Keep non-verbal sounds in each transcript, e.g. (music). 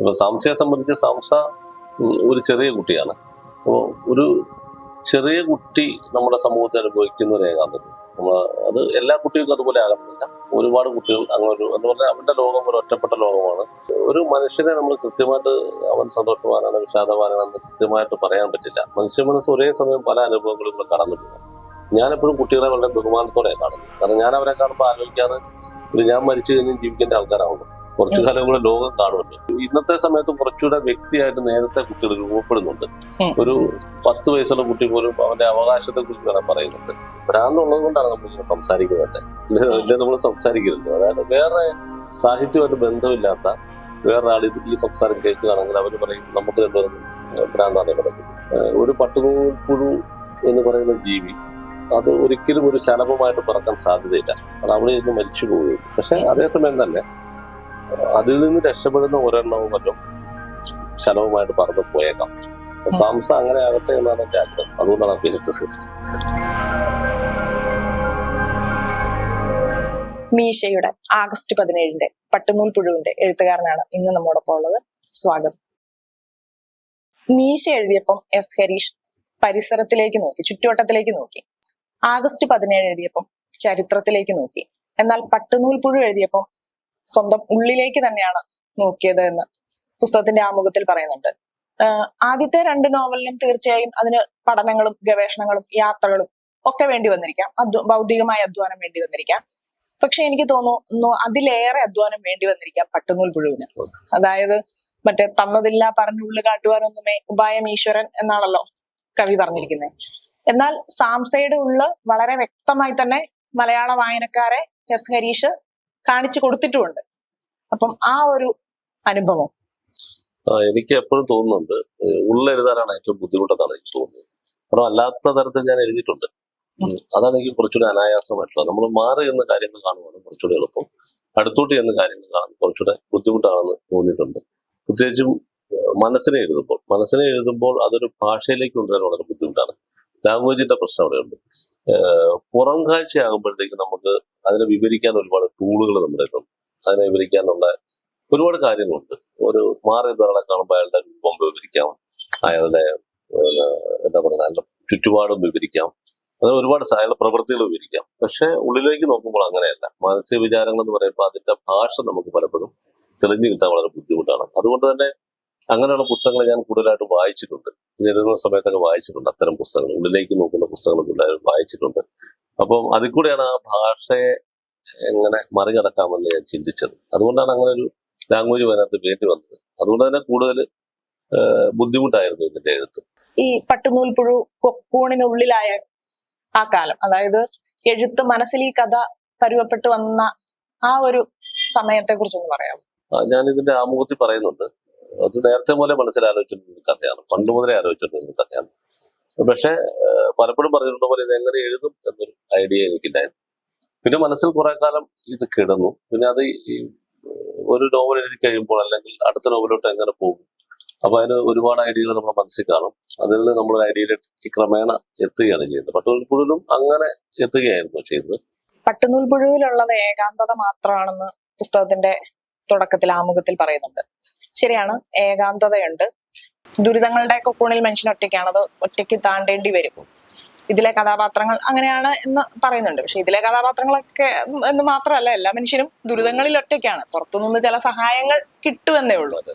ഇപ്പൊ സാംസയെ സംബന്ധിച്ച് സംസ ഒരു ചെറിയ കുട്ടിയാണ്. അപ്പോൾ ഒരു ചെറിയ കുട്ടി നമ്മുടെ സമൂഹത്തിൽ അനുഭവിക്കുന്ന ഒരു ഏകാന്തത. നമ്മൾ അത് എല്ലാ കുട്ടികൾക്കും അതുപോലെ ആകണമെന്നില്ല ഒരുപാട് കുട്ടികൾ അങ്ങനെ ഒരു എന്ന് പറഞ്ഞാൽ അവന്റെ ലോകം ഒരു ഒറ്റപ്പെട്ട ലോകമാണ്. ഒരു മനുഷ്യനെ നമ്മൾ കൃത്യമായിട്ട് അവൻ സന്തോഷവാനാണ് വിഷാദവാനാണെന്ന് കൃത്യമായിട്ട് പറയാൻ പറ്റില്ല. മനുഷ്യ മനസ്സ് ഒരേ സമയം പല അനുഭവങ്ങളിലൂടെ കടന്നു പോകും. ഞാനെപ്പോഴും കുട്ടികളെ വളരെ ബഹുമാനത്തോടെ കാണുന്നു കാരണം ഞാൻ അവരെ കാണുമ്പോൾ ആലോചിക്കാറ് ഞാൻ മരിച്ചു കഴിഞ്ഞ് ജീവിക്കേണ്ട ആൾക്കാരാവുന്നു കുറച്ചു കാലം കൂടെ ലോകം കാണുമല്ലോ. ഇന്നത്തെ സമയത്ത് കുറച്ചുകൂടെ വ്യക്തിയായിട്ട് നേരത്തെ കുട്ടികൾ രൂപപ്പെടുന്നുണ്ട്. ഒരു പത്ത് വയസ്സുള്ള കുട്ടി പോലും അവന്റെ അവകാശത്തെ കുറിച്ച് വേണം പറയുന്നുണ്ട്. ഭ്രാന്തുള്ളത് കൊണ്ടാണ് നമ്മൾ ഇങ്ങനെ സംസാരിക്കുന്നത്. ഇല്ലേ നമ്മൾ സംസാരിക്കുന്നുണ്ട് അതായത് വേറെ സാഹിത്യമായിട്ട് ബന്ധമില്ലാത്ത വേറൊരാൾ ഇത് ഈ സംസാരം കേൾക്കുകയാണെങ്കിൽ അവർ പറയും നമുക്ക് രണ്ടുപേരും ഭ്രാന്താണ് കിടക്കുന്നത് ഏഹ് ഒരു പട്ടുനൂൽ പുഴു എന്ന് പറയുന്ന ജീവി അത് ഒരിക്കലും ഒരു ശലഭമായിട്ട് പറക്കാൻ സാധ്യതയില്ല. അത് അവിടെ ഇരുന്ന് മരിച്ചു പോവുകയുള്ളൂ പക്ഷെ അതേസമയം തന്നെ അതിൽ നിന്ന് രക്ഷപ്പെടുന്ന ഒരെണ്ണവും മറ്റും ശലഭമായിട്ട് പറന്ന് പോയേക്കാം. സാംസ അങ്ങനെ ആകട്ടെ എന്നാണ് എന്റെ ആഗ്രഹം. അതുകൊണ്ടാണ് ആ പേരിട്ട് മീശയുടെ ആഗസ്റ്റ് പതിനേഴിന്റെ പട്ടുനൂൽ പുഴുവിന്റെ എഴുത്തുകാരനാണ് ഇന്ന് നമ്മോടൊപ്പം ഉള്ളത്. സ്വാഗതം. മീശ എഴുതിയപ്പം എസ് ഹരീഷ് പരിസരത്തിലേക്ക് നോക്കി ചുറ്റുവട്ടത്തിലേക്ക് നോക്കി. ആഗസ്റ്റ് പതിനേഴ് എഴുതിയപ്പം ചരിത്രത്തിലേക്ക് നോക്കി. എന്നാൽ പട്ടുനൂൽ പുഴു എഴുതിയപ്പം സ്വന്തം ഉള്ളിലേക്ക് തന്നെയാണ് നോക്കിയത് എന്ന് പുസ്തകത്തിന്റെ ആമുഖത്തിൽ പറയുന്നുണ്ട്. ആദ്യത്തെ രണ്ട് നോവലിനും തീർച്ചയായും അതിന് പഠനങ്ങളും ഗവേഷണങ്ങളും യാത്രകളും ഒക്കെ വേണ്ടി വന്നിരിക്കാം. അധ്വ ഭൗതികമായ അധ്വാനം വേണ്ടി വന്നിരിക്കാം. പക്ഷെ എനിക്ക് തോന്നുന്നു അതിലേറെ അധ്വാനം വേണ്ടി വന്നിരിക്കാം പട്ടുനൂൽ പുഴുവിന്. അതായത് മറ്റേ തന്നതില്ല പറഞ്ഞുള്ളു കാട്ടുവാനൊന്നുമേ ഉപായം ഈശ്വരൻ എന്നാണല്ലോ കവി പറഞ്ഞിരിക്കുന്നത് എന്നാൽ സാംസയുടെ ഉള്ള് വളരെ വ്യക്തമായി തന്നെ മലയാള വായനക്കാരെ എസ് ഹരീഷ് കാണിച്ചു കൊടുത്തിട്ടുമുണ്ട്. അപ്പം ആ ഒരു അനുഭവം. എനിക്ക് എപ്പോഴും തോന്നുന്നുണ്ട് ഉള്ളെഴുതാനാണ് ഏറ്റവും ബുദ്ധിമുട്ടെന്നാണ് എനിക്ക് തോന്നുന്നത് കാരണം അല്ലാത്ത തരത്തിൽ ഞാൻ എഴുതിയിട്ടുണ്ട്. അതാണ് എനിക്ക് കുറച്ചുകൂടി അനായാസമായിട്ടുള്ളത്. നമ്മൾ മാറി എന്ന കാര്യങ്ങൾ കാണുവാണ് കുറച്ചുകൂടി എളുപ്പം. അടുത്തോട്ട് എന്ന കാര്യങ്ങൾ കാണാൻ കുറച്ചുകൂടെ ബുദ്ധിമുട്ടാണെന്ന് തോന്നിയിട്ടുണ്ട്. പ്രത്യേകിച്ചും മനസ്സിനെ എഴുതുമ്പോൾ. മനസ്സിനെ എഴുതുമ്പോൾ അതൊരു ഭാഷയിലേക്ക് കൊണ്ടുവരാൻ വളരെ ബുദ്ധിമുട്ടാണ്. ലാംഗ്വേജിന്റെ പ്രശ്നം അവിടെയുണ്ട്. പുറം കാഴ്ചയാകുമ്പോഴത്തേക്ക് നമുക്ക് അതിനെ വിവരിക്കാൻ ഒരുപാട് ടൂളുകൾ നമ്മുടെ കയ്യിലുണ്ട് അതിനെ വിവരിക്കാനുള്ള ഒരുപാട് കാര്യങ്ങളുണ്ട്. ഒരു മാറിയ ഒരാളെ കാണുമ്പോൾ അയാളുടെ രൂപം വിവരിക്കാം. അയാളുടെ എന്താ പറയുക അയാളുടെ ചുറ്റുപാടും വിവരിക്കാം. അങ്ങനെ ഒരുപാട് അയാളുടെ പ്രവൃത്തികൾ വിവരിക്കാം. പക്ഷെ ഉള്ളിലേക്ക് നോക്കുമ്പോൾ അങ്ങനെയല്ല. മാനസിക വിചാരങ്ങൾ എന്ന് പറയുമ്പോൾ അതിന്റെ ഭാഷ നമുക്ക് പലപ്പോഴും തെളിഞ്ഞു കിട്ടാൻ വളരെ ബുദ്ധിമുട്ടാണ്. അതുകൊണ്ട് തന്നെ അങ്ങനെയുള്ള പുസ്തകങ്ങൾ ഞാൻ കൂടുതലായിട്ട് വായിച്ചിട്ടുണ്ട്. നിരുന്ന എഴുതുന്ന സമയത്തൊക്കെ വായിച്ചിട്ടുണ്ട് അത്തരം പുസ്തകങ്ങൾ. ഉള്ളിലേക്ക് നോക്കുന്ന പുസ്തകങ്ങൾ കൂടുതലായിട്ട് വായിച്ചിട്ടുണ്ട്. അപ്പം അതിൽ കൂടെയാണ് ആ ഭാഷയെ എങ്ങനെ മറികടക്കാമെന്ന് ഞാൻ ചിന്തിച്ചത്. അതുകൊണ്ടാണ് അങ്ങനെ ഒരു ലാംഗ്വേജ് അതിനകത്ത് വേണ്ടി വന്നത്. അതുകൊണ്ട് തന്നെ കൂടുതൽ ബുദ്ധിമുട്ടായിരുന്നു ഇതിന്റെ എഴുത്ത്. ഈ പട്ടുനൂൽപ്പുഴു കൊക്കൂണിനുള്ളിലായ ആ കാലം അതായത് എഴുത്ത് മനസ്സിൽ ഈ കഥ പരുവപ്പെട്ട് വന്ന ആ ഒരു സമയത്തെ കുറിച്ചൊന്ന് പറയാം ആ, ഞാൻ ഇതിന്റെ ആമുഖത്തിൽ പറയുന്നുണ്ട്. അത് നേരത്തെ പോലെ ആലോചിച്ചിട്ടുള്ള കഥയാണ്. പണ്ട് മുതലേ ആലോചിച്ചിട്ടുള്ള കഥയാണ്. പക്ഷെ പലപ്പോഴും പറഞ്ഞിട്ടുള്ള പോലെ ഇത് എങ്ങനെ എഴുതും എന്നൊരു ഐഡിയ എനിക്കില്ലായിരുന്നു. പിന്നെ മനസ്സിൽ കുറെ കാലം ഇത് കിടന്നു. പിന്നെ അത് ഈ ഒരു നോവൽ എഴുതി കഴിയുമ്പോൾ അല്ലെങ്കിൽ അടുത്ത നോവലോട്ട് എങ്ങനെ പോകും അപ്പൊ അതിന് ഒരുപാട് ഐഡിയകൾ നമ്മുടെ മനസ്സിൽ കാണും. അതിൽ നമ്മൾ ഐഡിയയിലേക്ക് ക്രമേണ എത്തുകയാണ് ചെയ്യുന്നത്. പട്ടുനൂൽപ്പുഴയിലും അങ്ങനെ എത്തുകയായിരുന്നു ചെയ്യുന്നത് പട്ടുനൂൽ പുഴുവിലുള്ളത് ഏകാന്തത മാത്രമാണെന്ന് പുസ്തകത്തിന്റെ തുടക്കത്തിൽ ആമുഖത്തിൽ പറയുന്നുണ്ട്. ശരിയാണ് ഏകാന്തതയുണ്ട്. ദുരിതങ്ങളുടെ കൊക്കൂണിൽ മനുഷ്യൻ അത് ഒറ്റയ്ക്ക് താണ്ടേണ്ടി വരും. ഇതിലെ കഥാപാത്രങ്ങൾ അങ്ങനെയാണ് എന്ന് പറയുന്നുണ്ട്. പക്ഷെ ഇതിലെ കഥാപാത്രങ്ങളൊക്കെ എന്ന് മാത്രമല്ല എല്ലാ മനുഷ്യനും ദുരിതങ്ങളിൽ ഒറ്റയ്ക്കാണ്. പുറത്തുനിന്ന് ചില സഹായങ്ങൾ കിട്ടുമെന്നേ ഉള്ളൂ അത്.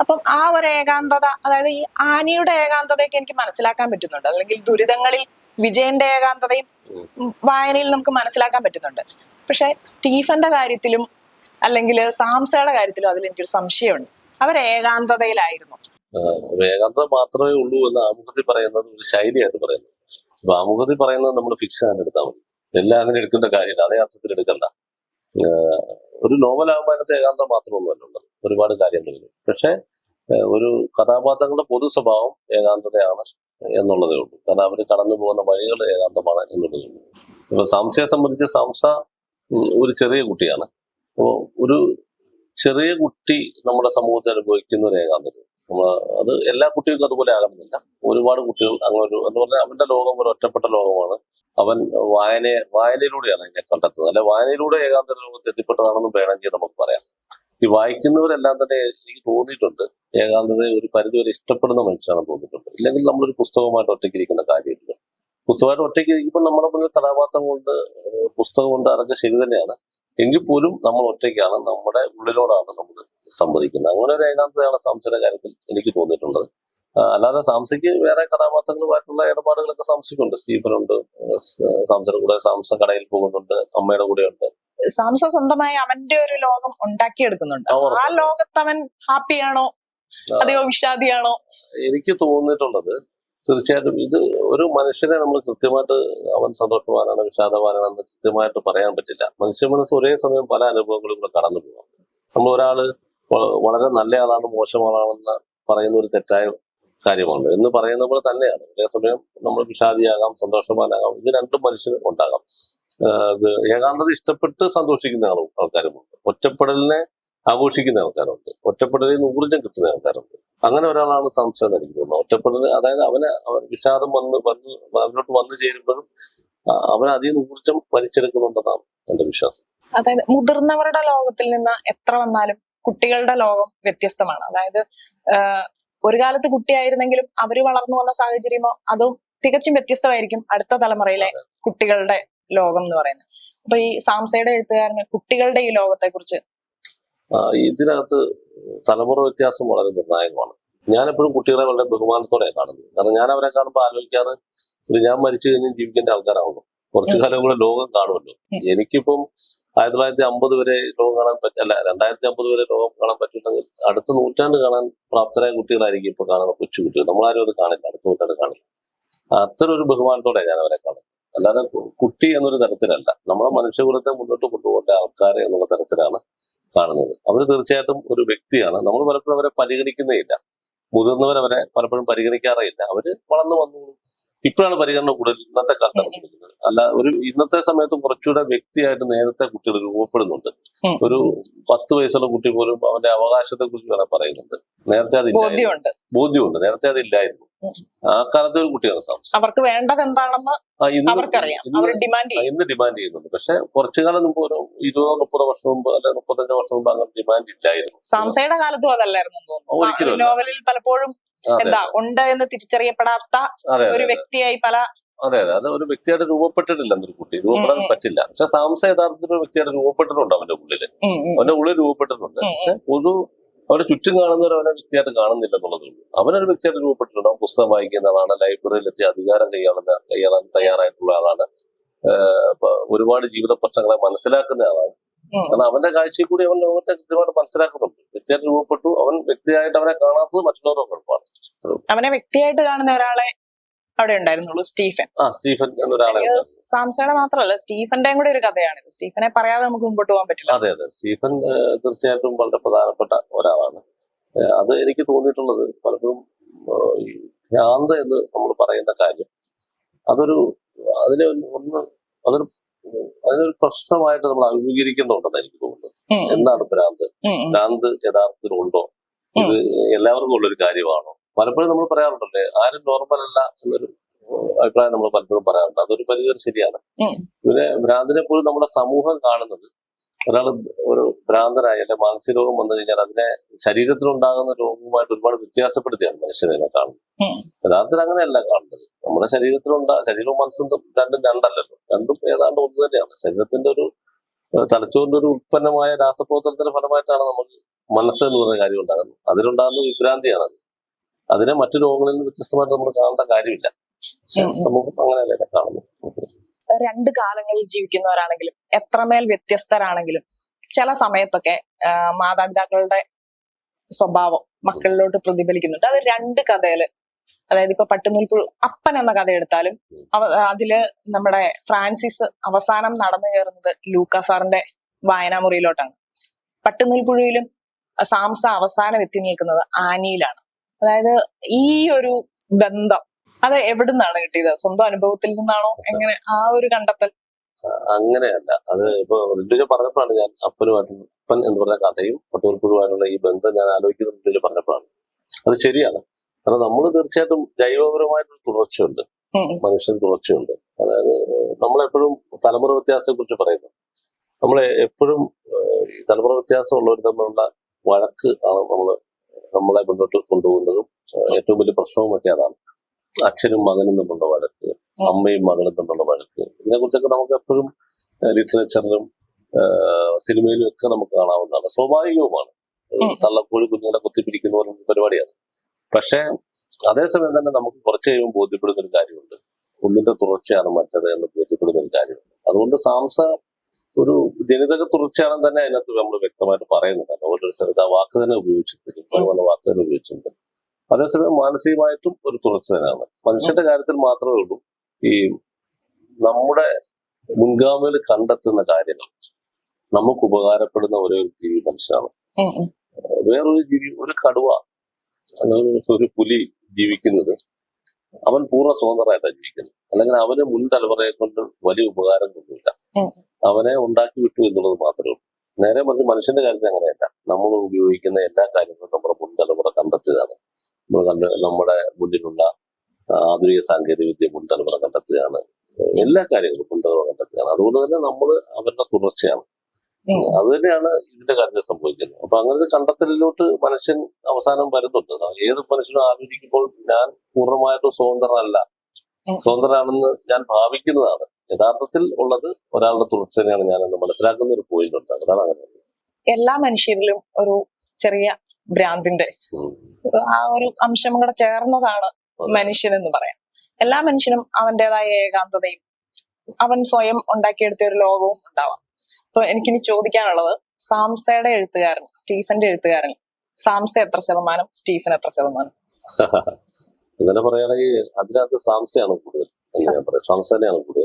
അപ്പം ആ ഒരു ഏകാന്തത അതായത് ഈ ആനയുടെ ഏകാന്തതയൊക്കെ എനിക്ക് മനസ്സിലാക്കാൻ പറ്റുന്നുണ്ട്. അല്ലെങ്കിൽ ദുരിതങ്ങളിൽ വിജയന്റെ ഏകാന്തതയും വായനയിൽ നമുക്ക് മനസ്സിലാക്കാൻ പറ്റുന്നുണ്ട്. പക്ഷെ സ്റ്റീഫന്റെ കാര്യത്തിലും അല്ലെങ്കിൽ സാംസയുടെ കാര്യത്തിലും അതിൽ എനിക്കൊരു സംശയമുണ്ട്. അവർ ഏകാന്തതയിലായിരുന്നു. ഏകാന്തത മാത്രമേ ഉള്ളൂ എന്ന് ആമുഖത്തിൽ പറയുന്നത് ഒരു ശൈലിയായിട്ട് പറയുന്നത്. അപ്പൊ ആമുഖത്തിൽ പറയുന്നത് നമ്മൾ ഫിക്ഷൻ ആണ് എടുത്താൽ മതി. എല്ലാം അങ്ങനെ എടുക്കേണ്ട കാര്യമില്ല. അതേ അർത്ഥത്തിൽ എടുക്കണ്ട. ഒരു നോവലാകുമ്പോൾ അതിനകത്ത് ഏകാന്തം മാത്രമൊന്നുമല്ല ഉള്ളത്. ഒരുപാട് കാര്യങ്ങളുണ്ട് പക്ഷെ ഒരു കഥാപാത്രങ്ങളുടെ പൊതു സ്വഭാവം ഏകാന്തതയാണ് എന്നുള്ളതേ ഉള്ളൂ. കാരണം അവർ കടന്നു പോകുന്ന വഴികൾ ഏകാന്തമാണ് എന്നുള്ളതേ ഉള്ളൂ. ഇപ്പൊ സംശയെ സംബന്ധിച്ച് സംസ ഒരു ചെറിയ കുട്ടിയാണ്. അപ്പോൾ ഒരു ചെറിയ കുട്ടി നമ്മുടെ സമൂഹത്തിൽ അനുഭവിക്കുന്ന ഒരു ഏകാന്തത. നമ്മ അത് എല്ലാ കുട്ടികൾക്കും അതുപോലെ ആകണമെന്നില്ല ഒരുപാട് കുട്ടികൾ അങ്ങനെ ഒരു എന്ന് പറഞ്ഞാൽ അവന്റെ ലോകം ഒരു ഒറ്റപ്പെട്ട ലോകമാണ്. അവൻ വായനയെ വായനയിലൂടെയാണ് അതിനെ കണ്ടെത്തുന്നത്. അല്ലെ വായനയിലൂടെ ഏകാന്തര ലോകത്ത് എത്തിപ്പെട്ടതാണെന്ന് വേണമെങ്കിൽ നമുക്ക് പറയാം. ഈ വായിക്കുന്നവരെല്ലാം തന്നെ എനിക്ക് തോന്നിയിട്ടുണ്ട്. ഏകാന്തതയെ ഒരു പരിധിവരെ ഇഷ്ടപ്പെടുന്ന മനുഷ്യനാണെന്ന് തോന്നിയിട്ടുണ്ട്. ഇല്ലെങ്കിൽ നമ്മളൊരു പുസ്തകമായിട്ട് ഒറ്റയ്ക്ക് ഇരിക്കേണ്ട കാര്യമില്ല. പുസ്തകമായിട്ട് ഒറ്റയ്ക്ക് ഇരിക്കുമ്പോൾ നമ്മുടെ മുന്നിൽ കഥാപാത്രം കൊണ്ട് പുസ്തകം കൊണ്ട് അതൊക്കെ ശരി തന്നെയാണ്. എങ്കിൽ പോലും നമ്മൾ ഒറ്റയ്ക്കാണ് നമ്മുടെ ഉള്ളിലോടാണ് നമ്മൾ സംവദിക്കുന്നത്. അങ്ങനെ ഒരു ഏകാന്തതയാണ് സാംസയുടെ കാര്യത്തിൽ എനിക്ക് തോന്നിയിട്ടുള്ളത്. അല്ലാതെ സാംസയ്ക്ക് വേറെ കഥാപാത്രങ്ങളുമായിട്ടുള്ള ഇടപാടുകളൊക്കെ സാംസയ്ക്കുണ്ട്. സ്റ്റീഫനുണ്ട് സാംസയുടെ കൂടെ സാംസ കടയിൽ പോകുന്നുണ്ട് അമ്മയുടെ കൂടെ ഉണ്ട് സാംസ സ്വന്തമായി അവന്റെ ഒരു ലോകം ഉണ്ടാക്കിയെടുക്കുന്നുണ്ട്. ആ, ലോകത്ത് അവൻ ഹാപ്പിയാണോ? അതെയോ വിഷാദിയാണോ? എനിക്ക് തോന്നിയിട്ടുള്ളത് തീർച്ചയായിട്ടും ഇത് ഒരു മനുഷ്യനെ നമ്മൾ കൃത്യമായിട്ട് അവൻ സന്തോഷവാനാണ് വിഷാദവാനാണെന്ന് കൃത്യമായിട്ട് പറയാൻ പറ്റില്ല. മനുഷ്യ മനസ്സ് ഒരേ സമയം പല അനുഭവങ്ങളും കൂടെ കടന്നു പോകാം നമ്മൾ ഒരാൾ വളരെ നല്ല ആളാണ് മോശം ആളാണെന്ന് പറയുന്ന ഒരു തെറ്റായ കാര്യമാണ്. എന്ന് പറയുന്ന പോലെ തന്നെയാണ്. ഒരേ സമയം നമ്മൾ വിഷാദിയാകാം സന്തോഷവാനാകാം ഇത് രണ്ടും മനുഷ്യന് ഉണ്ടാകാം. ഏകാന്തത ഇഷ്ടപ്പെട്ട് സന്തോഷിക്കുന്ന ആളും ആൾക്കാരുമുണ്ട്. ഒറ്റപ്പെടലിനെ ആഘോഷിക്കുന്ന ആൾക്കാരുണ്ട്. ഒറ്റപ്പെടലിൽ നിന്ന് ഊർജം കിട്ടുന്ന ആൾക്കാരുണ്ട്. അങ്ങനെ ഒരാളാണ് സംശയം എനിക്ക് തോന്നുന്നത് ഒറ്റപ്പെടൽ അതായത് അവന് അവൻ വിഷാദം വന്ന് വന്ന് അവനോട്ട് വന്നു ചേരുമ്പോഴും അവൻ അതിൽ നിന്ന് ഊർജം വലിച്ചെടുക്കുന്നുണ്ടെന്നാണ് എന്റെ വിശ്വാസം. അതായത് മുതിർന്നവരുടെ ലോകത്തിൽ നിന്ന് എത്ര വന്നാലും കുട്ടികളുടെ ലോകം വ്യത്യസ്തമാണ്. അതായത് ഒരു കാലത്ത് കുട്ടിയായിരുന്നെങ്കിലും അവർ വളർന്നു വന്ന സാഹചര്യമോ അതും തികച്ചും വ്യത്യസ്തമായിരിക്കും അടുത്ത തലമുറയിലെ കുട്ടികളുടെ ലോകം എന്ന് പറയുന്നത്. അപ്പൊ ഈ സാംസയുടെ എഴുത്തുകാരന് കുട്ടികളുടെ ഈ ലോകത്തെ കുറിച്ച് ഇതിനകത്ത് തലമുറ വ്യത്യാസം വളരെ നിർണായകമാണ്. ഞാനെപ്പോഴും കുട്ടികളെ വളരെ ബഹുമാനത്തോടെ കാണുന്നത്. കാരണം ഞാൻ അവരെ കാണുമ്പോൾ ആലോചിക്കാറ് ഞാൻ മരിച്ചു കഴിഞ്ഞാൽ ജീവിക്കേണ്ട ആൾക്കാരാവുള്ളൂ കുറച്ചു കാലം കൂടെ ലോകം കാണുമല്ലോ. എനിക്കിപ്പം ആയിരത്തി തൊള്ളായിരത്തി അമ്പത് വരെ ലോകം കാണാൻ പറ്റില്ല അല്ല രണ്ടായിരത്തി അമ്പത് വരെ ലോകം കാണാൻ പറ്റില്ലെങ്കിൽ അടുത്ത നൂറ്റാണ്ട് കാണാൻ പ്രാപ്തരായ കുട്ടികളായിരിക്കും ഇപ്പൊ കാണുന്ന കൊച്ചു കുട്ടികൾ. നമ്മളാരും അത് കാണില്ല. അടുത്ത നൂറ്റാണ്ട് കാണില്ല. അത്തരം ഒരു ബഹുമാനത്തോടെ ഞാൻ അവരെ കാണുന്നത് അല്ലാതെ കുട്ടി എന്നൊരു തരത്തിലല്ല. നമ്മളെ മനുഷ്യകുലത്തെ മുന്നോട്ട് കൊണ്ടുപോകേണ്ട ആൾക്കാരെ എന്നുള്ള തരത്തിലാണ് കാണുന്നത്. അവർ തീർച്ചയായിട്ടും ഒരു വ്യക്തിയാണ്. നമ്മൾ പലപ്പോഴും അവരെ പരിഗണിക്കുന്നേ ഇല്ല മുതിർന്നവർ അവരെ പലപ്പോഴും പരിഗണിക്കാറേ ഇല്ല അവർ വളർന്നു വന്നു. ഇപ്പോഴാണ് പരിഗണന കൂടുതൽ ഇന്നത്തെ കാലത്താണ് കൊടുക്കുന്നത് അല്ല ഒരു ഇന്നത്തെ സമയത്ത് കുറച്ചുകൂടെ വ്യക്തിയായിട്ട് നേരത്തെ കുട്ടികൾ രൂപപ്പെടുന്നുണ്ട്. ഒരു പത്ത് വയസ്സുള്ള കുട്ടി പോലും അവന്റെ അവകാശത്തെ കുറിച്ച് വേറെ പറയുന്നുണ്ട്. നേരത്തെ അത് ബോധ്യമുണ്ട്. നേരത്തെ അതില്ലായിരുന്നു. ആ കാലത്തെ ഒരു കുട്ടിയാണ് സംശയം അവർക്ക് വേണ്ടത് എന്താണെന്ന് അവർക്കറിയാം. അവർ ഡിമാൻഡ് ഇന്ന് ഡിമാൻഡ് ചെയ്യുന്നുണ്ട്. പക്ഷെ കുറച്ചു കാലം മുമ്പ് ഒരു ഇരുപതോ മുപ്പതോ വർഷം മുമ്പ് അല്ലെ മുപ്പത്തഞ്ചോ വർഷം മുമ്പ് അങ്ങനെ ഡിമാൻഡ് ഇല്ലായിരുന്നു. സാംസയുടെ കാലത്തും അതല്ലായിരുന്നു തോന്നുന്നു. നോവലിൽ പലപ്പോഴും എന്താ ഉണ്ട് എന്ന് തിരിച്ചറിയപ്പെടാത്ത ഒരു വ്യക്തിയായി പല അതെ അതെ. അത് ഒരു വ്യക്തിയായിട്ട് രൂപപ്പെട്ടിട്ടില്ല എന്നൊരു കുട്ടി. രൂപപ്പെടാൻ. പറ്റില്ല. പക്ഷെ സാംസ യഥാർത്ഥത്തിൽ ഒരു വ്യക്തിയായിട്ട് രൂപപ്പെട്ടിട്ടുണ്ട് അവന്റെ ഉള്ളിൽ. അവന്റെ ഉള്ളിൽ രൂപപ്പെട്ടിട്ടുണ്ട്. പക്ഷെ ഒരു അവന്റെ ചുറ്റും കാണുന്നവർ അവനെ വ്യക്തിയായിട്ട് കാണുന്നില്ല എന്നുള്ളതുള്ളൂ അവനൊരു വ്യക്തിയായിട്ട് രൂപപ്പെട്ടിട്ടുണ്ട്. അവൻ പുസ്തകം വായിക്കുന്ന ആളാണ് ലൈബ്രറിയിൽ എത്തി അധികാരം കൈയാളുന്ന കൈയാളാൻ തയ്യാറായിട്ടുള്ള ആളാണ്. ഒരുപാട് ജീവിത പ്രശ്നങ്ങളെ മനസ്സിലാക്കുന്ന ആളാണ്. കാരണം അവന്റെ കാഴ്ചയിൽ കൂടി അവൻ ലോകത്തെ കൃത്യമായിട്ട് മനസ്സിലാക്കുന്നുണ്ട്. വ്യക്തിയായിട്ട് രൂപപ്പെട്ടു അവൻ വ്യക്തിയായിട്ട് അവനെ കാണാത്തത് മറ്റുള്ളവരുടെ കുഴപ്പമാണ്. അവനെ വ്യക്തിയായിട്ട് കാണുന്ന ഒരാളെ അവിടെ ഉണ്ടായിരുന്നുള്ളൂ സ്റ്റീഫൻ. ആ സ്റ്റീഫൻ എന്നൊരാളെ സാംസയുടെ മാത്രമല്ല സ്റ്റീഫന്റെയും കൂടെ ഒരു കഥയാണ്. സ്റ്റീഫനെ പറയാതെ നമുക്ക് മുമ്പോട്ട് പോകാൻ പറ്റില്ല. അതെ അതെ. സ്റ്റീഫൻ തീർച്ചയായിട്ടും വളരെ പ്രധാനപ്പെട്ട ഒരാളാണ്. അത് എനിക്ക് തോന്നിയിട്ടുള്ളത് പലപ്പോഴും ഈ ഭ്രാന്ത് എന്ന് നമ്മൾ പറയുന്ന കാര്യം. അതൊരു അതിനെ ഒന്ന് അതൊരു അതിനൊരു പ്രശ്നമായിട്ട് നമ്മൾ അഭിമുഖീകരിക്കേണ്ടതുണ്ടെന്ന് എനിക്ക് തോന്നുന്നത്. എന്താണ് ഭ്രാന്ത്. ഭ്രാന്ത് യഥാർത്ഥത്തിൽ ഉണ്ടോ ഇത് എല്ലാവർക്കും ഉള്ളൊരു കാര്യമാണോ? പലപ്പോഴും നമ്മൾ പറയാറുണ്ടല്ലേ ആരും നോർമൽ അല്ല എന്നൊരു അഭിപ്രായം നമ്മൾ പലപ്പോഴും പറയാറുണ്ട്. അതൊരു പരിധി ശരിയാണ്. പിന്നെ ഭ്രാന്തിനെ പോലും നമ്മുടെ സമൂഹം കാണുന്നത് ഒരാൾ ഒരു ഭ്രാന്തനായ അല്ലെ മാനസിക രോഗം വന്നു കഴിഞ്ഞാൽ അതിനെ ശരീരത്തിലുണ്ടാകുന്ന രോഗവുമായിട്ട് ഒരുപാട് വ്യത്യാസപ്പെടുത്തിയാണ് മനുഷ്യനെ കാണുന്നത്. യഥാർത്ഥത്തിൽ അങ്ങനെയല്ല കാണുന്നത്. നമ്മുടെ ശരീരത്തിലുണ്ടാ ശരീരവും മനസ്സും രണ്ടും രണ്ടല്ലല്ലോ. രണ്ടും ഏതാണ്ട് ഒന്ന് തന്നെയാണ്. ശരീരത്തിന്റെ ഒരു തലച്ചോറിന്റെ ഒരു ഉത്പന്നമായ രാസപ്രവർത്തനത്തിന്റെ ഫലമായിട്ടാണ് നമുക്ക് മനസ്സ് എന്ന് പറയുന്ന കാര്യം ഉണ്ടാകുന്നത്. അതിലുണ്ടാകുന്ന വിഭ്രാന്തിയാണ് അത്. അതിനെ മറ്റു രോഗങ്ങളിൽ നിന്ന് വ്യത്യസ്തമായിട്ട് നമ്മൾ കാണേണ്ട കാര്യമില്ല. സമൂഹം അങ്ങനെയല്ല കാണുന്നു രണ്ട് കാലങ്ങളിൽ ജീവിക്കുന്നവരാണെങ്കിലും എത്രമേൽ വ്യത്യസ്തരാണെങ്കിലും ചില സമയത്തൊക്കെ മാതാപിതാക്കളുടെ സ്വഭാവം മക്കളിലോട്ട് പ്രതിഫലിക്കുന്നുണ്ട്. അത് രണ്ട് കഥയിൽ അതായത് ഇപ്പൊ പട്ടുനൂൽപ്പുഴു അപ്പൻ എന്ന കഥ എടുത്താലും അതിൽ നമ്മുടെ ഫ്രാൻസിസ് അവസാനം നടന്നു കയറുന്നത് ലൂക്കാ സാറിന്റെ വായനാമുറിയിലോട്ടാണ്. പട്ടുനൂൽപ്പുഴയിലും സാംസ അവസാനം എത്തി നിൽക്കുന്നത് ആനിയിലാണ്. അതായത് ഈ ഒരു ബന്ധം അത് എവിടുന്നാണ് കിട്ടിയത്? സ്വന്തം അനുഭവത്തിൽ നിന്നാണോ? എങ്ങനെ ആ ഒരു കണ്ടെത്തൽ? അങ്ങനെയല്ല. അത് ഇപ്പൊ റിജുജ പറഞ്ഞപ്പോഴാണ് ഞാൻ അപ്പനുമായിട്ട് അപ്പൻ എന്ന് പറഞ്ഞ കഥയും പട്ടൂർപ്പുഴുമായിട്ടുള്ള ഈ ബന്ധം ഞാൻ ആലോചിക്കുന്നത് റിജുജ പറഞ്ഞപ്പോഴാണ്. അത് ശരിയാണ്. കാരണം നമ്മൾ തീർച്ചയായിട്ടും ജൈവപരമായിട്ടൊരു തുടർച്ചയുണ്ട്. മനുഷ്യന് തുടർച്ചയുണ്ട്. അതായത് നമ്മളെപ്പോഴും തലമുറ വ്യത്യാസത്തെ കുറിച്ച് പറയുന്നു. നമ്മൾ എപ്പോഴും തലമുറ വ്യത്യാസം ഉള്ളവർ തമ്മിലുള്ള വഴക്ക് ആണ് നമ്മൾ നമ്മളെ മുന്നോട്ട് കൊണ്ടുപോകുന്നതും ഏറ്റവും വലിയ പ്രശ്നവുമൊക്കെ അതാണ്. അച്ഛനും മകനും തമ്മിലുള്ള വഴക്ക് അമ്മയും മകളും തമ്മിലുള്ള വഴക്ക് ഇതിനെ കുറിച്ചൊക്കെ നമുക്ക് എപ്പോഴും ലിറ്ററേച്ചറിലും സിനിമയിലും ഒക്കെ നമുക്ക് കാണാവുന്നതാണ്. സ്വാഭാവികവുമാണ്. തള്ളക്കോഴി കുഞ്ഞുങ്ങളെ കുത്തിപ്പിടിക്കുന്ന പോലെ പരിപാടിയാണ്. പക്ഷേ അതേസമയം തന്നെ നമുക്ക് കുറച്ച് കഴിയുമ്പോൾ ബോധ്യപ്പെടുന്ന ഒരു കാര്യമുണ്ട്. ഒന്നിന്റെ തുടർച്ചയാണ് മറ്റത് എന്ന് ബോധ്യപ്പെടുന്ന ഒരു കാര്യമുണ്ട്. അതുകൊണ്ട് സാംസ ഒരു ജനിതക തുടർച്ചയാണെന്ന് തന്നെ അതിനകത്ത് നമ്മൾ വ്യക്തമായിട്ട് പറയുന്നുണ്ട്. ഓരോ സ്ഥലത്ത് ആ വാക്ക് തന്നെ ഉപയോഗിച്ചിട്ടുണ്ട്. പല വാക്ക് തന്നെ ഉപയോഗിച്ചിട്ടുണ്ട്. അതേസമയം മാനസികമായിട്ടും ഒരു തുടർച്ച തന്നെയാണ്. മനുഷ്യന്റെ കാര്യത്തിൽ മാത്രമേ ഉള്ളൂ. ഈ നമ്മുടെ മുൻഗാമികൾ കണ്ടെത്തുന്ന കാര്യങ്ങൾ നമുക്ക് ഉപകാരപ്പെടുന്ന ഒരേ ഒരു ജീവി മനുഷ്യനാണ്. വേറൊരു ജീവി ഒരു കടുവ അല്ലെങ്കിൽ ഒരു പുലി ജീവിക്കുന്നത് അവൻ പൂർണ സ്വതന്ത്രമായിട്ടാണ് ജീവിക്കുന്നത്. അല്ലെങ്കിൽ അവന് മുൻ തലമുറയെ കൊണ്ട് വലിയ ഉപകാരങ്ങളൊന്നുമില്ല. ഉം. അവനെ ഉണ്ടാക്കി വിട്ടു എന്നുള്ളത് മാത്രമേ ഉള്ളൂ. നേരെ മറിച്ച് മനുഷ്യന്റെ കാര്യത്തിൽ അങ്ങനെയല്ല. നമ്മൾ ഉപയോഗിക്കുന്ന എല്ലാ കാര്യങ്ങളും നമ്മുടെ മുൻ തലമുറ കണ്ടെത്തുകയാണ്. നമ്മൾ കണ്ട നമ്മുടെ മുന്നിലുള്ള ആധുനിക സാങ്കേതിക വിദ്യ മുൻ തലമുറ കണ്ടെത്തുകയാണ്. എല്ലാ കാര്യങ്ങളും മുൻ തലമുറ കണ്ടെത്തുകയാണ്. അതുകൊണ്ട് തന്നെ നമ്മൾ അവരുടെ തുടർച്ചയാണ്. അത് തന്നെയാണ് ഇതിന്റെ കാര്യത്തിൽ സംഭവിക്കുന്നത്. അപ്പൊ അങ്ങനെ ഒരു കണ്ടെത്തലിലോട്ട് മനുഷ്യൻ അവസാനം വരുന്നുണ്ട്. ഏത് മനുഷ്യനും ആലോചിക്കുമ്പോൾ ഞാൻ പൂർണമായിട്ടും സ്വതന്ത്രനല്ല. സ്വതന്ത്രനാണെന്ന് ഞാൻ ഭാവിക്കുന്നതാണ്. യഥാർത്ഥത്തിൽ ഉള്ളത് ഒരാളുടെ തുടർച്ച തന്നെയാണ് ഞാൻ എന്ന് മനസ്സിലാക്കുന്ന ഒരു പോയിന്റ് ഉണ്ട്. അതാണ് അങ്ങനെ എല്ലാ മനുഷ്യരിലും ഒരു ചെറിയ ഭ്രാന്തിന്റെ ആ ഒരു അംശം കൂടെ ചേർന്നതാണ് മനുഷ്യൻ എന്ന് പറയാം. എല്ലാ മനുഷ്യനും അവന്റേതായ ഏകാന്തതയും അവൻ സ്വയം ഉണ്ടാക്കിയെടുത്ത ഒരു ലോകവും ഉണ്ടാവാം. അപ്പൊ എനിക്കിനി ചോദിക്കാനുള്ളത് സാംസയുടെ എഴുത്തുകാരൻ സ്റ്റീഫന്റെ എഴുത്തുകാരൻ സാംസ എത്ര ശതമാനം സ്റ്റീഫൻ എത്ര ശതമാനം? (laughs) ഇങ്ങനെ പറയുകയാണെങ്കിൽ അതിനകത്ത് സാംസയാണ് കൂടുതൽ എന്ന് ഞാൻ പറയാം. സാംസ തന്നെയാണ് കൂടുതൽ.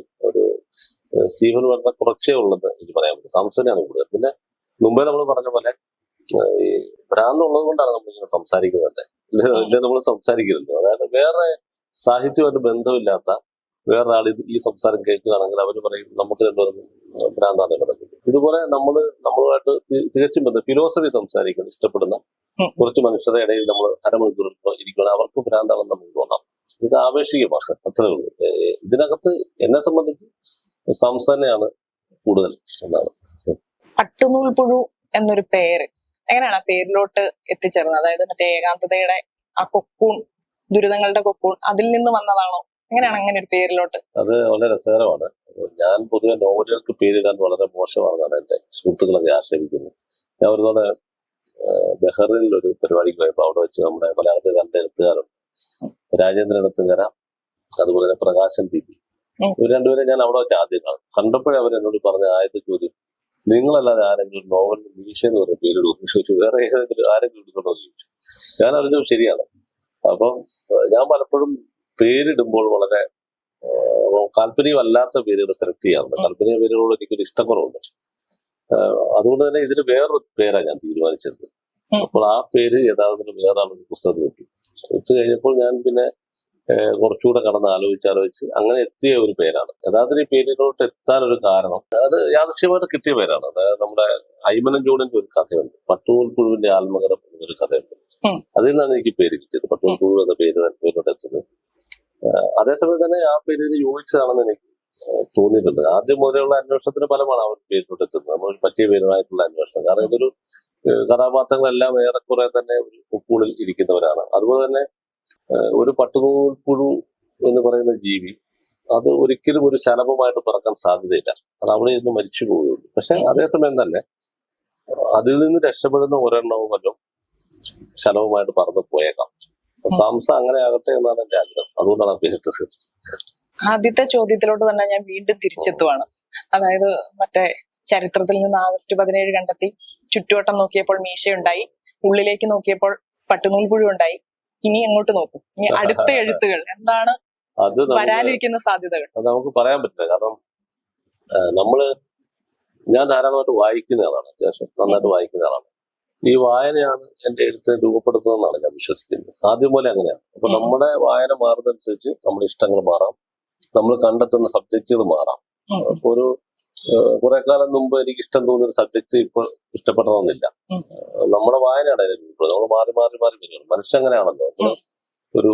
സ്റ്റീഫൻ വളരെ കുറച്ചേ ഉള്ളത് എനിക്ക് പറയാൻ പറ്റും. സംസനാണ് കൂടുതൽ. പിന്നെ മുമ്പേ നമ്മൾ പറഞ്ഞ പോലെ ഈ ഭ്രാന്തുള്ളത് കൊണ്ടാണ് നമ്മൾ ഇങ്ങനെ സംസാരിക്കുന്നത് അല്ലെ നമ്മൾ സംസാരിക്കുന്നത് അതായത് വേറെ സാഹിത്യമായിട്ട് ബന്ധമില്ലാത്ത വേറൊരാൾ ഇത് ഈ സംസാരം കേൾക്കുകയാണെങ്കിൽ അവർ പറയും നമുക്ക് രണ്ടുപേരും ഭ്രാന്താണ് കിടക്കുന്നത് ഇതുപോലെ നമ്മൾ നമ്മളുമായിട്ട് തികച്ചും ബന്ധം ഫിലോസഫി സംസാരിക്കുന്നത് ഇഷ്ടപ്പെടുന്ന കുറച്ച് മനുഷ്യരുടെ ഇടയിൽ നമ്മൾ അരമണിക്കൂർ ഇരിക്കുകയാണ്. അവർക്ക് ഭ്രാന്താണെന്ന് നമുക്ക് തോന്നാം. ഇത് ആവേശികമാണ് അത്രേ ഉള്ളൂ. ഇതിനകത്ത് എന്നെ സംബന്ധിച്ച് സംസ് തന്നെയാണ് കൂടുതൽ എന്നാണ്. പട്ടുനൂൽപുഴു എന്നൊരു പേര്. എങ്ങനെയാണ് ആ പേരിലോട്ട് എത്തിച്ചേർന്നത്? അതായത് മറ്റേ ഏകാന്തതയുടെ ആ കൊക്കൂൺ ദുരിതങ്ങളുടെ കൊക്കൂൺ അതിൽ നിന്ന് വന്നതാണോ? എങ്ങനെയാണ് അങ്ങനെ ഒരു പേരിലോട്ട്? അത് വളരെ രസകരമാണ്. ഞാൻ പൊതുവെ നോവലുകൾക്ക് പേരിടാൻ വളരെ മോശമാണെന്നാണ് എന്റെ സുഹൃത്തുക്കളൊക്കെ ആക്ഷേപിക്കുന്നത്. ഞാൻ ഒരു തവണ ബെഹറിൽ ഒരു പരിപാടിക്ക് പോയപ്പോൾ അവിടെ വെച്ച് നമ്മുടെ മലയാളത്തിൽ കണ്ട എഴുത്തുകാരുണ്ട്. രാജേന്ദ്രൻ എടുത്തുകര അതുപോലെ തന്നെ പ്രകാശൻ പി. ഇവർ രണ്ടുപേരെ ഞാൻ അവിടെ വെച്ച് ആദ്യം കാണും കണ്ടപ്പോഴേ അവർ എന്നോട് പറഞ്ഞ ആദ്യത്തെ ചോദ്യം നിങ്ങളല്ലാതെ ആരെങ്കിലും നോവൽ മീശ എന്ന് പറഞ്ഞ പേരിടും ചോദിച്ചു. വേറെ ഏതെങ്കിലും ആരെങ്കിലും എടുക്കണോ എന്ന് ചോദിച്ചു. ഞാൻ അറിഞ്ഞു ശരിയാണ്. അപ്പം ഞാൻ പലപ്പോഴും പേരിടുമ്പോൾ വളരെ കാല്പനികമല്ലാത്ത പേരുകൾ സെലക്ട് ചെയ്യാറുണ്ട്. കാല്പനിക പേരുകളോട് എനിക്കൊരു ഇഷ്ടക്കുറവുണ്ട്. അതുകൊണ്ട് തന്നെ ഇതിന് വേറൊരു പേരാണ് ഞാൻ തീരുമാനിച്ചത്. അപ്പോൾ ആ പേര് യഥാർത്ഥത്തിൽ വേറെ ആളൊരു പുസ്തകത്തിൽ കിട്ടി ഇട്ട് കഴിഞ്ഞപ്പോൾ ഞാൻ പിന്നെ കുറച്ചുകൂടെ കടന്ന് ആലോചിച്ച് ആലോചിച്ച് അങ്ങനെ എത്തിയ ഒരു പേരാണ്. യഥാർത്ഥത്തിൽ ഈ പേരിലോട്ട് എത്താൻ ഒരു കാരണം അത് യാദൃശ്യമായിട്ട് കിട്ടിയ പേരാണ്. അതായത് നമ്മുടെ ഐമനം ജോണിന്റെ ഒരു കഥയുണ്ട്. പട്ടൂൽ പുഴുവിന്റെ ആത്മകഥം എന്നൊരു കഥയുണ്ട്. അതിൽ നിന്നാണ് എനിക്ക് പേര് കിട്ടിയത്. പട്ടൂൽ പുഴു എന്ന പേര് തന്നെ പേരിലോട്ട് എത്തുന്നത്. അതേസമയം തന്നെ ആ പേരിന് യോജിച്ചതാണെന്ന് എനിക്ക് തോന്നിയിട്ടുണ്ട്. ആദ്യം മുതലുള്ള അന്വേഷണത്തിന് ഫലമാണ് ഒരു പേരിലോട്ട് എത്തുന്നത്. നമ്മൾ പറ്റിയ പേരുമായിട്ടുള്ള അന്വേഷണം. കാരണം ഇതൊരു കഥാപാത്രങ്ങളെല്ലാം ഏറെക്കുറെ തന്നെ ഒരു കുക്കൂളിൽ ഇരിക്കുന്നവരാണ്. അതുപോലെ തന്നെ ഒരു പട്ടുനൂൽ പുഴു എന്ന് പറയുന്ന ജീവി അത് ഒരിക്കലും ഒരു ശലഭമായിട്ട് പറക്കാൻ സാധ്യതയില്ല. അത് അവിടെ ഇരുന്ന് മരിച്ചു പോവുകയുള്ളൂ. പക്ഷെ അതേസമയം തന്നെ അതിൽ നിന്ന് രക്ഷപ്പെടുന്ന ഒരെണ്ണവും വല്ലതും ശലഭമായിട്ട് പറന്ന് പോയേക്കാം. സാംസ അങ്ങനെ ആകട്ടെ എന്നാണ് എന്റെ ആഗ്രഹം. അതുകൊണ്ടാണ് അഭ്യസിച്ചത്. ആദ്യത്തെ ചോദ്യത്തിലോട്ട് തന്നെ ഞാൻ വീണ്ടും തിരിച്ചെത്തുവാണ്. അതായത് മറ്റേ ചരിത്രത്തിൽ നിന്ന് ആഗസ്റ്റ് പതിനേഴ് കണ്ടെത്തി ചുറ്റുവട്ടം നോക്കിയപ്പോൾ മീശയുണ്ടായി ഉള്ളിലേക്ക് നോക്കിയപ്പോൾ പട്ടുനൂൽപുഴു ഉണ്ടായി ഇനി എങ്ങോട്ട് നോക്കും. ഇനി അടുത്ത (laughs) എഴുത്തുകൾ എന്താണ് അത് വരാനിരിക്കുന്ന സാധ്യതകൾ? അത് നമുക്ക് പറയാൻ പറ്റില്ല. കാരണം നമ്മൾ ഞാൻ ധാരാളമായിട്ട് വായിക്കുന്ന ആളാണ്. അത്യാവശ്യം നന്നായിട്ട് വായിക്കുന്ന ആളാണ്. ഈ വായനയാണ് എന്റെ എഴുത്ത് രൂപപ്പെടുത്തുന്നതെന്നാണ് ഞാൻ വിശ്വസിക്കുന്നത്. ആദ്യം പോലെ അങ്ങനെയാണ്. അപ്പൊ നമ്മുടെ വായന മാറുന്നതനുസരിച്ച് നമ്മുടെ ഇഷ്ടങ്ങൾ മാറാം. നമ്മൾ കണ്ടെത്തുന്ന സബ്ജക്റ്റുകൾ മാറാം. അപ്പൊ ഒരു കുറെ കാലം മുമ്പ് എനിക്ക് ഇഷ്ടം തോന്നിയ ഒരു സബ്ജക്ട് ഇപ്പൊ ഇഷ്ടപ്പെടണമെന്നില്ല നമ്മുടെ വായനയാണ് അതിൽ നമ്മൾ മാറി മാറി മാറി വരികയാണ്. മനുഷ്യൻ അങ്ങനെയാണല്ലോ ഒരു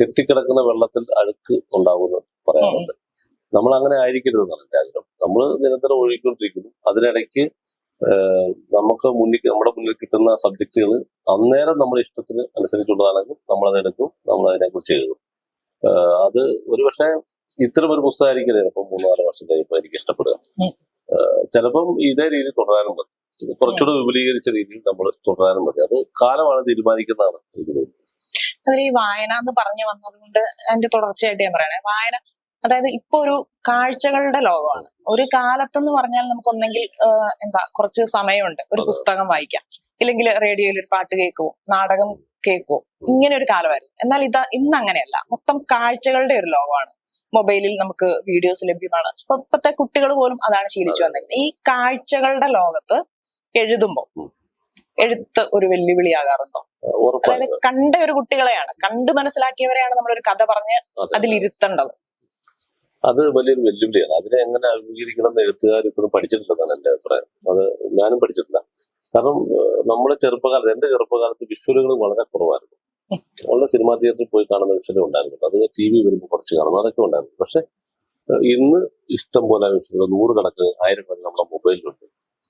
കെട്ടിക്കിടക്കുന്ന വെള്ളത്തിൽ അഴുക്ക് ഉണ്ടാകുമെന്ന് പറയാറുണ്ട്. നമ്മൾ അങ്ങനെ ആയിരിക്കരുതെന്നാണ് എന്റെ ആഗ്രഹം. നമ്മൾ നിരന്തരം ഒഴുകിക്കൊണ്ടിരിക്കുന്നു. അതിനിടയ്ക്ക് നമുക്ക് മുന്നിൽ നമ്മുടെ മുന്നിൽ കിട്ടുന്ന സബ്ജക്റ്റുകൾ അന്നേരം നമ്മുടെ ഇഷ്ടത്തിന് അനുസരിച്ചുള്ളതാണെങ്കിൽ നമ്മൾ അതെടുക്കും നമ്മൾ അതിനെക്കുറിച്ച് എഴുതും അത് ഒരുപക്ഷെ ഇത്തരം ഒരു പുസ്തകമായിരിക്കില്ല ചിലപ്പോൾ മൂന്നാൽ വർഷം കഴിയുമ്പോൾ എനിക്ക് ഇഷ്ടപ്പെടുക? ചിലപ്പം ഇതേ രീതി തുടരാനും മതി. കുറച്ചുകൂടെ വിപുലീകരിച്ച രീതിയിൽ നമ്മൾ തുടരാനും മതി. അത് കാലമാണ് തീരുമാനിക്കുന്നതാണ് അതിൽ ഈ വായന എന്ന് പറഞ്ഞു വന്നത് കൊണ്ട് അതിന്റെ തുടർച്ചയായിട്ട് ഞാൻ പറയണേ. വായന അതായത് ഇപ്പൊ ഒരു കാഴ്ചകളുടെ ലോകമാണ്. ഒരു കാലത്തെന്ന് പറഞ്ഞാൽ നമുക്ക് ഒന്നെങ്കിൽ എന്താ കുറച്ച് സമയമുണ്ട്. ഒരു പുസ്തകം വായിക്കാം. ഇല്ലെങ്കിൽ റേഡിയോയിൽ ഒരു പാട്ട് കേൾക്കുവോ? നാടകം കേൾക്കുവോ ഇങ്ങനെ ഒരു കാലമായിരുന്നു. എന്നാൽ ഇത് ഇന്ന് അങ്ങനെയല്ല മൊത്തം കാഴ്ചകളുടെ ഒരു ലോകമാണ്. മൊബൈലിൽ നമുക്ക് വീഡിയോസ് ലഭ്യമാണ്. ഇപ്പൊ ഇപ്പത്തെ കുട്ടികൾ പോലും അതാണ് ശീലിച്ചു വന്നിരിക്കുന്നത്. ഈ കാഴ്ചകളുടെ ലോകത്ത് എഴുതുമ്പോൾ. എഴുത്ത് ഒരു വെല്ലുവിളിയാകാറുണ്ടോ? അതായത് കണ്ട ഒരു കുട്ടികളെയാണ് കണ്ട് മനസ്സിലാക്കിയവരെയാണ് നമ്മൾ ഒരു കഥ പറഞ്ഞ് അതെ. അതിലിരുത്തേണ്ടത്. അത് വലിയൊരു വെല്ലുവിളിയാണ്. അതിനെ എങ്ങനെ അഭിമുഖീകരിക്കണം എന്ന് എഴുത്തുകാർ ഇപ്പോഴും പഠിച്ചിട്ടില്ലെന്നാണ് എന്റെ അഭിപ്രായം. അത് ഞാനും പഠിച്ചിട്ടില്ല. കാരണം നമ്മുടെ ചെറുപ്പകാലത്ത് എന്റെ ചെറുപ്പകാലത്ത് വിഷ്വലുകൾ വളരെ കുറവായിരുന്നു. വളരെ സിനിമാ തിയേറ്ററിൽ പോയി കാണുന്ന വിഷ്വലും ഉണ്ടായിരുന്നു അത് ടി വി വരുമ്പോൾ കുറച്ച് കാണുന്നു അതൊക്കെ ഉണ്ടായിരുന്നു. പക്ഷെ ഇന്ന് ഇഷ്ടം പോലെ വിഷ്വലുകൾ നൂറുകണക്കിന് ആയിരക്കണക്കിന് നമ്മുടെ മൊബൈലിലുണ്ട്.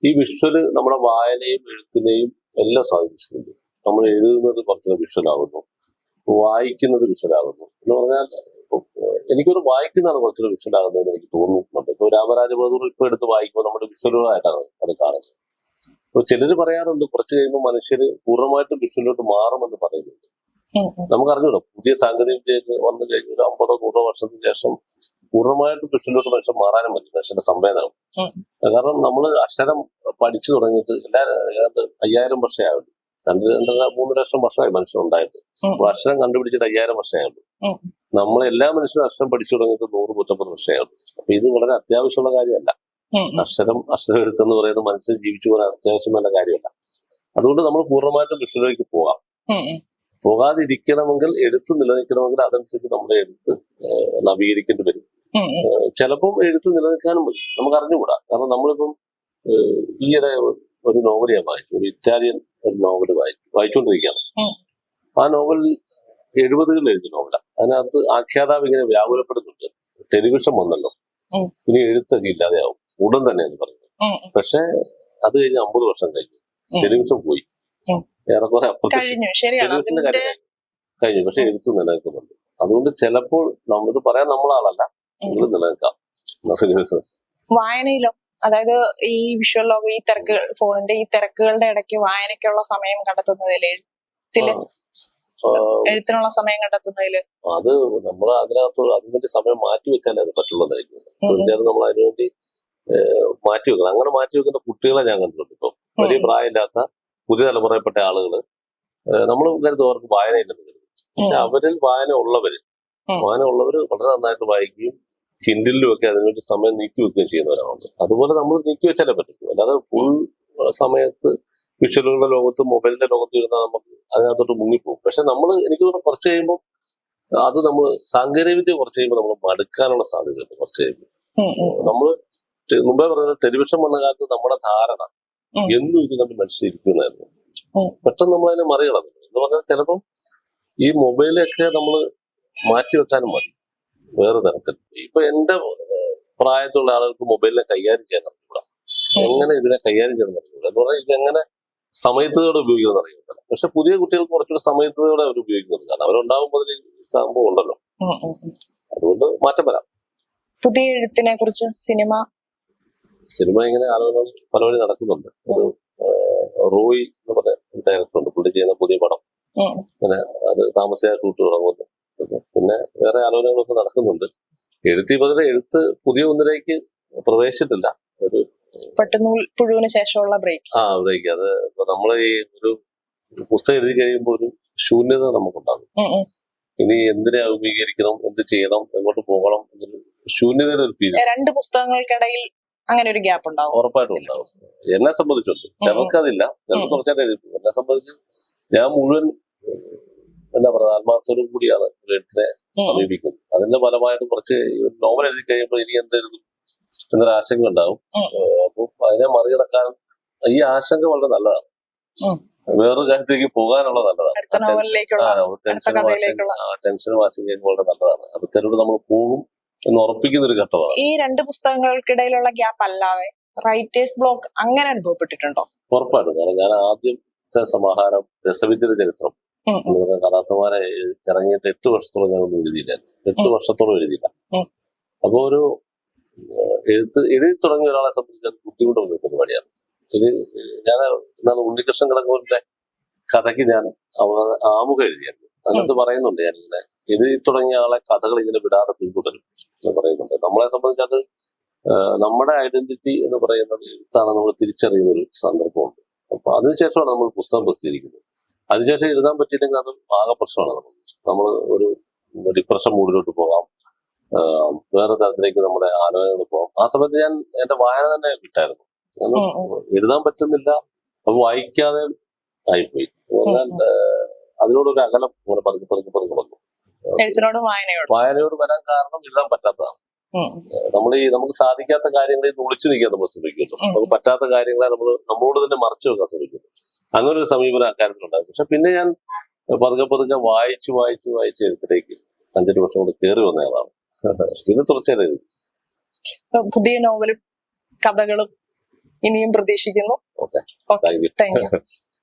ഈ വിഷ്വൽ നമ്മുടെ വായനയും എഴുത്തിനെയും എല്ലാം സ്വാധീനിച്ചിട്ടുണ്ട്. നമ്മൾ എഴുതുന്നത് കുറച്ചുകൂടെ വിഷ്വലാകുന്നു. വായിക്കുന്നത് വിഷ്വലാകുന്നു. എന്ന് പറഞ്ഞാൽ എനിക്കൊരു വായിക്കുന്നതാണ് കുറച്ചുകൂടെ വിഷ്വലാകുന്നതെന്ന് എനിക്ക് തോന്നുന്നുണ്ട്. ഇപ്പൊ രാമരാജ ബഹദൂർ ഇപ്പൊ എടുത്ത് വായിക്കുമ്പോൾ നമ്മുടെ വിഷ്വലുകളായിട്ടാണ് അത് കാണുന്നത്. അപ്പൊ ചിലര് പറയാറുണ്ട് കുറച്ച് കഴിയുമ്പോൾ മനുഷ്യര് പൂർണമായിട്ടും വിഷ്വലിലോട്ട് മാറുമെന്ന് പറയുന്നുണ്ട്. നമുക്കറിഞ്ഞൂടോ പുതിയ സാങ്കേതിക വിദ്യ വന്നു കഴിഞ്ഞ ഒരു അമ്പതോ നൂറോ വർഷത്തിന് ശേഷം പൂർണമായിട്ടും വിഷ്വലിലോട്ട് മനുഷ്യൻ മാറാനും പറ്റും മനുഷ്യന്റെ സംവേദനം. കാരണം നമ്മൾ അക്ഷരം പഠിച്ചു തുടങ്ങിയിട്ട് എല്ലാ അയ്യായിരം വർഷമായുള്ളൂ. രണ്ട് രണ്ടര മൂന്ന് ലക്ഷം വർഷമായി മനുഷ്യൻ ഉണ്ടായിട്ട്. അക്ഷരം കണ്ടുപിടിച്ചിട്ട് അയ്യായിരം വർഷമായുള്ളൂ. ഉം. നമ്മളെല്ലാ മനുഷ്യരും അക്ഷരം പഠിച്ചു തുടങ്ങിയിട്ട് നൂറ് നൂറ്റമ്പത് വർഷമായുള്ളൂ. അപ്പൊ ഇത് വളരെ അത്യാവശ്യമുള്ള കാര്യമല്ല. അക്ഷരം അക്ഷരം എഴുത്തെന്ന് പറയുന്നത് മനുഷ്യൻ ജീവിച്ചു പോകാൻ അത്യാവശ്യമുള്ള കാര്യമല്ല. അതുകൊണ്ട് നമ്മൾ പൂർണമായിട്ടും വിഷ്വലിലേക്ക് പോകാം. പോകാതിരിക്കണമെങ്കിൽ എഴുത്ത് നിലനിൽക്കണമെങ്കിൽ അതനുസരിച്ച് നമ്മുടെ എഴുത്ത് നവീകരിക്കേണ്ടി വരും. ചിലപ്പം എഴുത്ത് നിലനിൽക്കാനും മതി. നമുക്ക് അറിഞ്ഞുകൂടാ കാരണം നമ്മളിപ്പം ഈയിടെ ഒരു നോവൽ ഞാൻ വായിച്ചു ഒരു ഇറ്റാലിയൻ ഒരു നോവൽ വായിച്ചു വായിച്ചുകൊണ്ടിരിക്കുകയാണ് ആ നോവൽ എഴുപതുകളിൽ എഴുതിയ നോവലാണ് അതിനകത്ത് ആഖ്യാതാവ് ഇങ്ങനെ വ്യാകുലപ്പെടുന്നുണ്ട്. ടെലിവിഷൻ വന്നല്ലോ. ഇനി എഴുത്തൊക്കെ ഇല്ലാതെയാവും. ഉടൻ തന്നെ എന്ന് ഉം. പക്ഷെ അത് കഴിഞ്ഞ് അമ്പത് വർഷം കഴിഞ്ഞു. ടെലിവിഷൻ പോയി. ഏറെക്കുറെ ടെലിവിഷന്റെ കാര്യം കഴിഞ്ഞു. പക്ഷെ എഴുത്ത് നിലനിൽക്കുന്നുണ്ട്. അതുകൊണ്ട് ചിലപ്പോൾ നമ്മളിത് പറയാൻ നമ്മളാളല്ല എങ്കിലും നിലനിൽക്കാം. വായനയിലോ അതായത് ഈ വിഷ്വൽ ലോകം ഈ തിരക്കുകൾ ഫോണിന്റെ ഈ തിരക്കുകളുടെ ഇടയ്ക്ക് വായനയ്ക്കുള്ള സമയം കണ്ടെത്തുന്നതിൽ എഴുത്തിൽ എഴുത്തിനുള്ള സമയം കണ്ടെത്തുന്നതിൽ അത് നമ്മൾ അതിനകത്ത് അതിനുവേണ്ടി സമയം മാറ്റി വെച്ചാലേ അത് പറ്റുള്ളതായിരിക്കും തീർച്ചയായിട്ടും നമ്മൾ അതിനുവേണ്ടി മാറ്റി വെക്കണം അങ്ങനെ മാറ്റി വെക്കുന്ന കുട്ടികളെ ഞാൻ കണ്ടിട്ടുണ്ട് ഇപ്പം. വലിയ പ്രായമില്ലാത്ത പുതിയ തലമുറയിൽപ്പെട്ട ആളുകൾ നമ്മൾ കരുതും അവർക്ക് വായന ഇല്ലെന്ന് കരുതും പക്ഷെ അവരിൽ വായന ഉള്ളവര് വായന ഉള്ളവര് വളരെ നന്നായിട്ട് വായിക്കുകയും കിൻഡിലും ഒക്കെ അതിനുവേണ്ടി സമയം നീക്കി വെക്കുകയും ചെയ്യുന്നവരാണ് അതുപോലെ നമ്മൾ നീക്കി വെച്ചാലേ പറ്റും അല്ലാതെ ഫുൾ സമയത്ത് വിഷ്വലുകളുടെ ലോകത്ത് മൊബൈലിന്റെ ലോകത്ത് ഇരുന്നാൽ നമുക്ക് അതിനകത്തോട്ട് മുങ്ങിപ്പോകും. പക്ഷെ നമ്മൾ എനിക്ക് തോന്നുന്നു കുറച്ച് കഴിയുമ്പോൾ അത് നമ്മൾ സാങ്കേതിക വിദ്യ കുറച്ച് കഴിയുമ്പോൾ നമ്മൾ മടുക്കാനുള്ള സാധ്യതയുണ്ട് കുറച്ച് കഴിയുമ്പോൾ നമ്മൾ മുമ്പേ പറഞ്ഞ ടെലിവിഷൻ വന്ന കാലത്ത് നമ്മുടെ ധാരണ. എന്നും ഇത് നമ്മൾ മനസ്സിലിരിക്കുന്നതായിരുന്നു പെട്ടെന്ന് നമ്മൾ അതിനെ മറികടന്നു. എന്ന് പറഞ്ഞാൽ ചിലപ്പം ഈ മൊബൈലൊക്കെ നമ്മൾ മാറ്റി വെക്കാനും മതി. വേറെ തരത്തിൽ. ഇപ്പൊ എന്റെ പ്രായത്തിലുള്ള ആളുകൾക്ക് മൊബൈലിനെ കൈകാര്യം ചെയ്യാൻ അറിഞ്ഞൂടാ എങ്ങനെ ഇതിനെ കൈകാര്യം ചെയ്യണം അറിഞ്ഞൂടാ എന്ന് പറഞ്ഞാൽ ഇതെങ്ങനെ സമയത്തോടെ ഉപയോഗിക്കണം അറിയുന്നില്ല പക്ഷെ പുതിയ കുട്ടികൾക്ക് കുറച്ചുകൂടെ സമയത്തോടെ അവർ ഉപയോഗിക്കുന്നത് കാരണം അവരുണ്ടാകുമ്പോൾ അതിൽ സംഭവം ഉണ്ടല്ലോ. അതുകൊണ്ട് മാറ്റം വരാം. പുതിയ എഴുത്തിനെ കുറിച്ച് സിനിമ സിനിമ ഇങ്ങനെ ആലോചന പല വഴി നടക്കുന്നുണ്ട്. ഒരു റോയ് എന്ന് പറഞ്ഞ ഡയറക്ടർ ഉണ്ട് പുള്ളി ചെയ്യുന്ന പുതിയ പടം. അങ്ങനെ അത് താമസിയായ ഷൂട്ട് തുടങ്ങുന്നു. പിന്നെ വേറെ ആലോചനകളൊക്കെ നടക്കുന്നുണ്ട്. എഴുത്തി പതിനെ എഴുത്ത് പുതിയ ഒന്നിലേക്ക് പ്രവേശിച്ചിട്ടില്ല. ഒരു പെട്ടെന്ന് പുഴുവിന് ശേഷമുള്ള ബ്രേക്ക്. ആ ബ്രേക്ക്. അത് നമ്മൾ ഈ ഒരു പുസ്തകം എഴുതി കഴിയുമ്പോൾ ഒരു ശൂന്യത നമുക്കുണ്ടാകും. ഇനി എന്തിനെ അഭിമുഖീകരിക്കണം എന്ത് ചെയ്യണം എങ്ങോട്ട് പോകണം എന്നൊരു ശൂന്യതയുടെ ഒരു പീരീഡ് രണ്ട് പുസ്തകങ്ങൾക്കിടയിൽ അങ്ങനെ ഒരു ഗ്യാപ്പ് ഉണ്ടാവും. ഉറപ്പായിട്ടും ഉണ്ടാവും. എന്നെ സംബന്ധിച്ചുണ്ട്. ചിലർക്ക് അതില്ല ചിലർക്ക് കുറച്ചായിട്ട് എന്നെ സംബന്ധിച്ച് ഞാൻ മുഴുവൻ എന്താ പറയുക ആത്മാർത്ഥത്തോടും കൂടിയാണ് എഴുത്തിനെ. സമീപിക്കുന്നത്. അതിന്റെ ഫലമായിട്ട് കുറച്ച് നോവൽ എഴുതി കഴിയുമ്പോൾ ഇനി എന്തെഴുതും എന്നൊരു ആശങ്ക ഉണ്ടാവും. ഉം. അപ്പം അതിനെ മറികടക്കാൻ ഈ ആശങ്ക വളരെ നല്ലതാണ്. വേറൊരു കാര്യത്തേക്ക് പോകാനുള്ള നല്ലതാണ്. ടെൻഷനും ആശങ്കയും വളരെ നല്ലതാണ്. അടുത്തതിലൂടെ നമ്മൾ പോകും എന്ന് ഉറപ്പിക്കുന്ന ഒരു ഘട്ടമാണ്. ഈ രണ്ട് പുസ്തകങ്ങൾക്കിടയിലുള്ള ഗ്യാപ്പ് അല്ലാതെ റൈറ്റേഴ്സ് ബ്ലോക്ക് അങ്ങനെ അനുഭവപ്പെട്ടിട്ടുണ്ടോ? ഉറപ്പായിട്ടും. കാരണം ഞാൻ ആദ്യത്തെ സമാഹാരം രസവിദ്യയുടെ ചരിത്രം. എന്ന് പറയുന്ന ഇറങ്ങിയിട്ട് എട്ട് വർഷത്തോളം ഞാൻ ഒന്നും എഴുതിയില്ല. എട്ട് വർഷത്തോളം എഴുതിയില്ല. അപ്പോൾ അപ്പൊ ഒരു എഴുത്ത് എഴുതി തുടങ്ങിയ ഒരാളെ സംബന്ധിച്ച് അത് ബുദ്ധിമുട്ടുള്ള പരിപാടിയാണ്. ഇത് ഞാൻ എന്താണ് ഉണ്ണികൃഷ്ണൻ കിടങ്ങൂരിന്റെ കഥയ്ക്ക് ഞാൻ ആമുഖം എഴുതിയായിരുന്നു. അതിനകത്ത് പറയുന്നുണ്ട് ഞാൻ ഇങ്ങനെ എഴുതി തുടങ്ങിയ ആളെ കഥകൾ ഇങ്ങനെ വിടാതെ പിന്തുടരും. എന്ന് പറയുന്നത് നമ്മളെ സംബന്ധിച്ച് അത് നമ്മുടെ ഐഡന്റിറ്റി എന്ന് പറയുന്നത് എഴുത്താണ് നമ്മൾ തിരിച്ചറിയുന്ന ഒരു സന്ദർഭമുണ്ട്. അപ്പൊ അതിനുശേഷമാണ് നമ്മൾ പുസ്തകം പ്രസിദ്ധീകരിക്കുന്നത്. അതിനുശേഷം എഴുതാൻ പറ്റിയില്ലെങ്കിൽ അത് ആകെ പ്രശ്നമാണ് നമ്മൾ നമ്മൾ ഒരു ഡിപ്രഷൻ മൂഡിലോട്ട് പോകാം. വേറെ തരത്തിലേക്ക് നമ്മുടെ ആലോചനകൾ പോകാം. ആ സമയത്ത് ഞാൻ എന്റെ വായന തന്നെ വിട്ടായിരുന്നു. എഴുതാൻ പറ്റുന്നില്ല. അപ്പൊ വായിക്കാതെ ആയിപ്പോയി. അതിനോടൊരു അകലം അങ്ങനെ പതുക്കെ പതുക്കെ പതുക്കെ വന്നു. എഴുത്തിനോടും വായനയോടും. വായനയോട് വരാൻ കാരണം എഴുതാൻ പറ്റാത്തതാണ്. നമ്മൾ ഈ നമുക്ക് സാധിക്കാത്ത കാര്യങ്ങളിൽ നിന്ന് ഒളിച്ചു നിൽക്കാൻ നമ്മൾ ശ്രമിക്കുന്നു. നമുക്ക് പറ്റാത്ത കാര്യങ്ങളെ നമ്മൾ നമ്മളോട് തന്നെ മറച്ചു വെക്കാൻ ശ്രമിക്കുന്നു. അങ്ങനെ ഒരു സമീപനം അക്കാര്യത്തിലുണ്ടായിരുന്നു പക്ഷെ പിന്നെ ഞാൻ പതുക്കെ പതുക്കെ വായിച്ചു വായിച്ചു വായിച്ച് എഴുത്തിലേക്ക് അഞ്ചെട്ട് വർഷം കൊണ്ട് കയറി വന്നയാളാണ് (laughs) പിന്നെ തുടർച്ചയായിട്ട് എഴുതി. പുതിയ നോവലും കഥകളും ഇനിയും പ്രതീക്ഷിക്കുന്നു. ഓക്കെ. Thank you. (laughs)